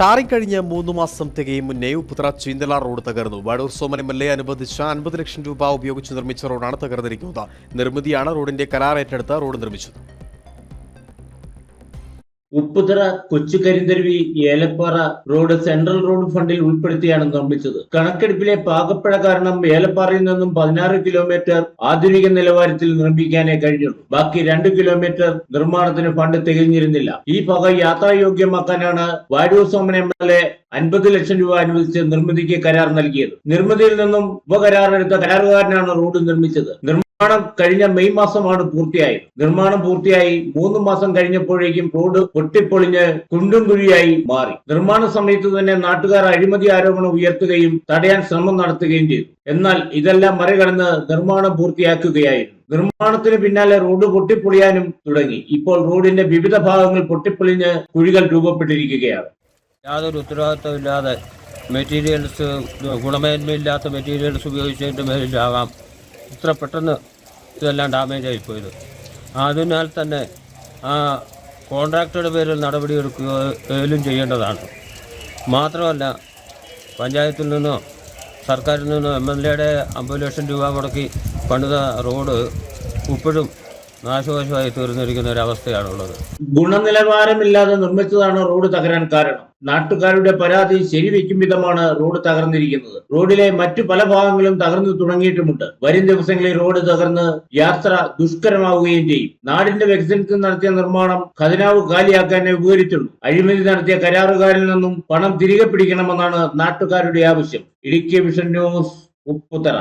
Tarring കഴിഞ്ഞ മൂന്ന് മാസം തികയും മുന്നേ ഉപ്പുത്ര ചീന്തല റോഡ് തകർന്നു. Vazhoor Soman M L A അനുവദിച്ച അൻപത് ലക്ഷം രൂപ ഉപയോഗിച്ച് നിർമ്മിച്ച റോഡാണ് തകർന്നിരിക്കുന്നത്. നിർമ്മിതിയാണ് റോഡിന്റെ കരാർ ഏറ്റെടുത്ത് റോഡ് നിർമ്മിച്ചത്. Upputhara Kochukarintharuvi Elappara road central road ഫണ്ടിൽ ഉൾപ്പെടുത്തിയാണ് നിർമ്മിച്ചത്. കണക്കെടുപ്പിലെ പാകപ്പഴ കാരണം ഏലപ്പാറയിൽ നിന്നും പതിനാറ് കിലോമീറ്റർ ആധുനിക നിലവാരത്തിൽ നിർമ്മിക്കാനേ കഴിഞ്ഞുള്ളൂ. ബാക്കി രണ്ട് കിലോമീറ്റർ നിർമ്മാണത്തിന് ഫണ്ട് തികഞ്ഞിരുന്നില്ല. ഈ പക യാത്രായോഗ്യമാക്കാനാണ് Vazhoor Soman M L A അൻപത് ലക്ഷം രൂപ അനുവദിച്ച് നിർമ്മിതിക്ക് കരാർ നൽകിയത്. നിർമ്മിതിയിൽ നിന്നും ഉപകരാറെടുത്ത കരാറുകാരനാണ് റോഡ് നിർമ്മിച്ചത്. നിർമ്മാണം കഴിഞ്ഞ മെയ് മാസമാണ് പൂർത്തിയായത്. നിർമ്മാണം പൂർത്തിയായി. മൂന്ന് മാസം കഴിഞ്ഞപ്പോഴേക്കും റോഡ് പൊട്ടിപ്പൊളിഞ്ഞ് കുണ്ടും കുഴിയായി മാറി. നിർമ്മാണ സമയത്ത് തന്നെ നാട്ടുകാർ അഴിമതി ആരോപണം ഉയർത്തുകയും തടയാൻ ശ്രമം നടത്തുകയും ചെയ്തു. എന്നാൽ ഇതെല്ലാം മറികടന്ന് നിർമ്മാണം പൂർത്തിയാക്കുകയായിരുന്നു. നിർമ്മാണത്തിന് പിന്നാലെ റോഡ് പൊട്ടിപ്പൊളിയാനും തുടങ്ങി. ഇപ്പോൾ റോഡിന്റെ വിവിധ ഭാഗങ്ങൾ പൊട്ടിപ്പൊളിഞ്ഞ് കുഴികൾ രൂപപ്പെട്ടിരിക്കുകയാണ്. യാതൊരു ഉത്തരവാദിത്തമില്ലാതെ മെറ്റീരിയൽസ് ഗുണമേന്മയില്ലാത്ത മെറ്റീരിയൽസ് ഉപയോഗിച്ചതിന്റെ മേലിലാകാം ഇത്ര പെട്ടെന്ന് ഇതെല്ലാം ഡാമേജ് ആയിപ്പോയത് അതിനാൽ തന്നെ ആ കോൺട്രാക്ടറുടെ പേരിൽ നടപടിയെടുക്കുകയും ചെയ്യേണ്ടതാണ്. മാത്രമല്ല പഞ്ചായത്തിൽ നിന്നോ സർക്കാരിൽ നിന്നോ എം എൽ എയുടെ അമ്പത് ലക്ഷം രൂപ മുടക്കി പണിത റോഡ് ഇപ്പോഴും നാശവശമായി തീർന്നിരിക്കുന്ന ഒരവസ്ഥയാണുള്ളത് ഗുണനിലവാരമില്ലാതെ നിർമ്മിച്ചതാണ് റോഡ് തകരാൻ കാരണം. നാട്ടുകാരുടെ പരാതി ശരിവെക്കും വിധമാണ് റോഡ് തകർന്നിരിക്കുന്നത്. റോഡിലെ മറ്റു പല ഭാഗങ്ങളും തകർന്നു തുടങ്ങിയിട്ടുമുണ്ട്. വരും ദിവസങ്ങളിൽ റോഡ് തകർന്ന് യാത്ര ദുഷ്കരമാവുകയും ചെയ്യും. നാടിന്റെ വികസനത്തിൽ നടത്തിയ നിർമ്മാണം ഖജനാവ് കാലിയാക്കാനേ ഉപകരിച്ചുള്ളൂ. അഴിമതി നടത്തിയ കരാറുകാരിൽ നിന്നും പണം തിരികെ പിടിക്കണമെന്നാണ് നാട്ടുകാരുടെ ആവശ്യം. Idukki vision news Upputhara.